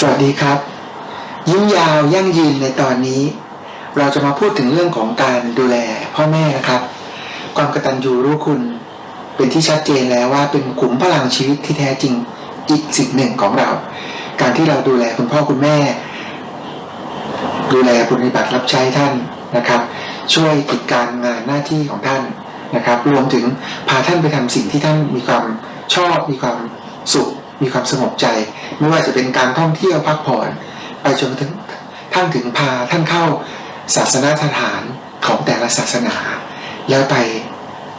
สวัสดีครับ ยิ้มยาวยั่งยืนในตอนนี้ เราจะมาพูดถึงเรื่องของการดูแลพ่อแม่นะครับ ความกตัญญูรู้คุณ เป็นที่ชัดเจนแล้วว่าเป็นขุมพลังชีวิตที่แท้จริงอีกสิ่งหนึ่งของเรา การที่เราดูแลคุณพ่อคุณแม่ ดูแลปฏิบัติรับใช้ท่านนะครับ ช่วยกิจการงานหน้าที่ของท่านนะครับ รวมถึงพาท่านไปทำสิ่งที่ท่านมีความชอบมีความสุข มีความสงบใจ ไม่ว่าจะเป็นการท่องเที่ยวพักผ่อน ไปจนถึงท่านถึงพาท่านเข้าศาสนาสถานของแต่ละศาสนา แล้วไป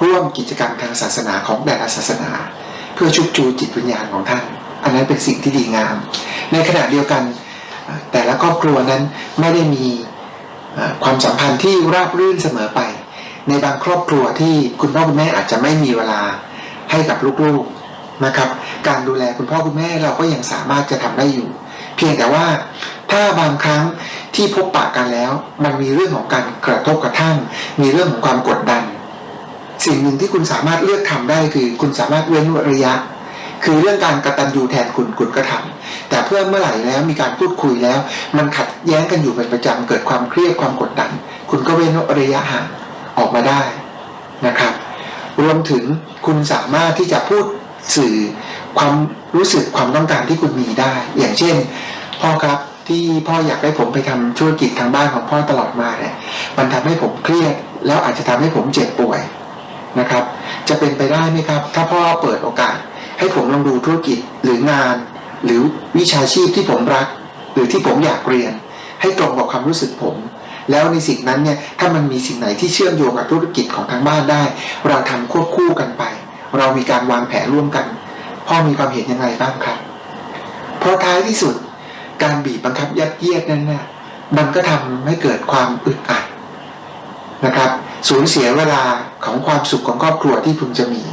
ร่วมกิจกรรมทางศาสนาของแต่ละศาสนา เพื่อชุบชูจิตวิญญาณของท่าน อันนั้นเป็นสิ่งที่ดีงาม ในขณะเดียวกันแต่ละครอบครัวนั้นไม่ได้มีความสัมพันธ์ที่ราบรื่นเสมอไป ในบางครอบครัวที่คุณพ่อคุณแม่อาจจะไม่มีเวลาให้กับลูกๆ นะครับ การดูแลคุณพ่อคุณแม่เราก็ยังสามารถจะทำได้อยู่ เพียงแต่ว่าถ้าบางครั้งที่พบปะกันแล้ว มันมีเรื่องของการกระทบกระทั่ง มีเรื่องของความกดดัน สิ่งหนึ่งที่คุณสามารถเลือกทำได้คือ คุณสามารถเว้นระยะ คือเรื่องการกระตันยูแทนคุณคุณก็ทำแต่เพื่อเมื่อไหร่แล้วมีการพูดคุยแล้ว มันขัดแย้งกันอยู่เป็นประจำเกิดความเครียดความกดดัน คุณก็เว้นระยะห่างออกมาได้นะครับ รวมถึงคุณสามารถที่จะพูด สื่อความรู้สึกความต้องการที่คุณมีได้ อย่างเช่น พ่อครับที่พ่ออยากให้ผมไปทำธุรกิจทางบ้านของพ่อตลอดมาเนี่ยมันทำให้ผมเครียด แล้วอาจจะทำให้ผมเจ็บป่วยนะครับ จะเป็นไปได้ไหมครับ ถ้าพ่อเปิดโอกาส ให้ผมลองดูธุรกิจหรืองาน หรือวิชาชีพที่ผมรัก หรือที่ผมอยากเรียน ให้ตรงกับความรู้สึกผม แล้วในสิ่งนั้นเนี่ยถ้ามันมีสิ่งไหนที่เชื่อมโยงกับธุรกิจของทางบ้านได้ เราทำควบคู่กันไป เรามีการวางแผนร่วมกัน พ่อมีความเห็นยังไงบ้างครับเพราะท้ายที่สุด การบีบบังคับยัดเยียดนั้นน่ะมันก็ทำให้เกิดความอึดอัดนะครับ สูญเสียเวลาของความสุขของครอบครัวที่พึงจะมี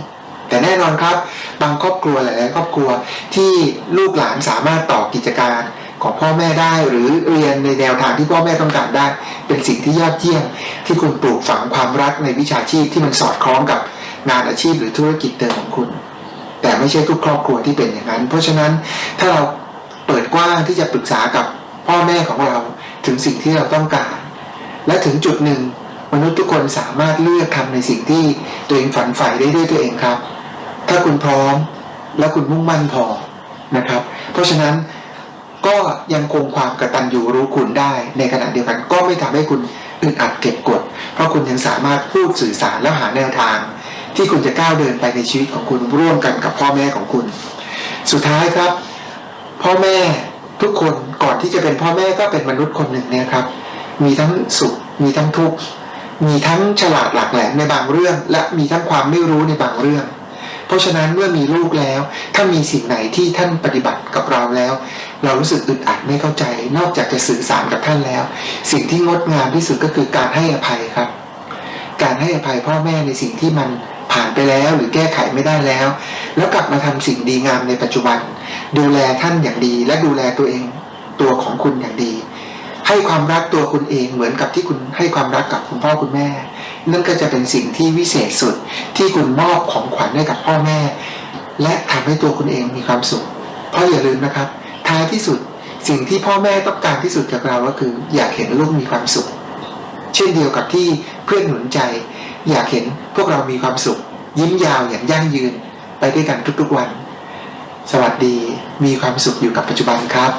แต่แน่นอนครับ บางครอบครัวหลาย ๆ ครอบครัวที่ลูกหลานสามารถต่อกิจการของพ่อแม่ได้หรือเรียนในแนวทางที่พ่อแม่ต้องการได้ เป็นสิ่งที่ยอดเยี่ยมที่คุณปลูกฝังความรักในวิชาชีพที่มันสอดคล้องกับ งานอาชีพหรือธุรกิจเดิมของคุณ แต่ไม่ใช่ทุกครอบครัวที่เป็นอย่างนั้น เพราะฉะนั้นถ้าเราเปิดกว้างที่จะปรึกษากับพ่อแม่ของเราถึงสิ่งที่เราต้องการ และถึงจุดหนึ่งมนุษย์ทุกคนสามารถเลือกทำในสิ่งที่ตัวเองฝันใฝ่ได้ด้วยตัวเองครับ ถ้าคุณพร้อมและคุณมุ่งมั่นพอนะครับ เพราะฉะนั้นก็ยังคงความกระตัญญูรู้คุณได้ ในขณะเดียวกันก็ไม่ทำให้คุณอึดอัดเก็บกด เพราะคุณยังสามารถพูดสื่อสารและหาแนวทาง ที่คุณจะก้าวเดินไปในชีวิตของคุณร่วมกันกับพ่อแม่ของคุณ สุดท้ายครับ พ่อแม่ทุกคนก่อนที่จะเป็นพ่อแม่ก็เป็นมนุษย์คนหนึ่งเนี่ยครับ มีทั้งสุขมีทั้งทุกข์มีทั้งฉลาดหลักแหลมในบางเรื่อง และมีทั้งความไม่รู้ในบางเรื่อง เพราะฉะนั้นเมื่อมีลูกแล้ว ถ้ามีสิ่งไหนที่ท่านปฏิบัติกับเราแล้ว เรารู้สึกอึดอัดไม่เข้าใจ นอกจากจะสื่อสารกับท่านแล้ว สิ่งที่งดงามที่สุดก็คือการให้อภัยครับ การให้อภัยพ่อแม่ในสิ่งที่มัน ผ่านไปแล้วหรือแก้ไขไม่ได้แล้ว แล้วกลับมาทำสิ่งดีงามในปัจจุบัน ดูแลท่านอย่างดี และดูแลตัวเองตัวของคุณอย่างดี ให้ความรักตัวคุณเองเหมือนกับที่คุณให้ความรักกับคุณพ่อคุณแม่ นั่นก็จะเป็นสิ่งที่วิเศษสุดที่คุณมอบของขวัญให้กับพ่อแม่ และทำให้ตัวคุณเองมีความสุข เพราะอย่าลืมนะครับ ท้ายที่สุดสิ่งที่พ่อแม่ต้องการที่สุดจากเราก็คือ อยากเห็นลูกมีความสุข เช่นเดียวกับที่เพื่อนหนุนใจ อยากเห็นพวกเรามีความสุข ยิ้มยาวอย่างยั่งยืนไปด้วยกันทุกๆวัน สวัสดีมีความสุขอยู่กับปัจจุบันครับ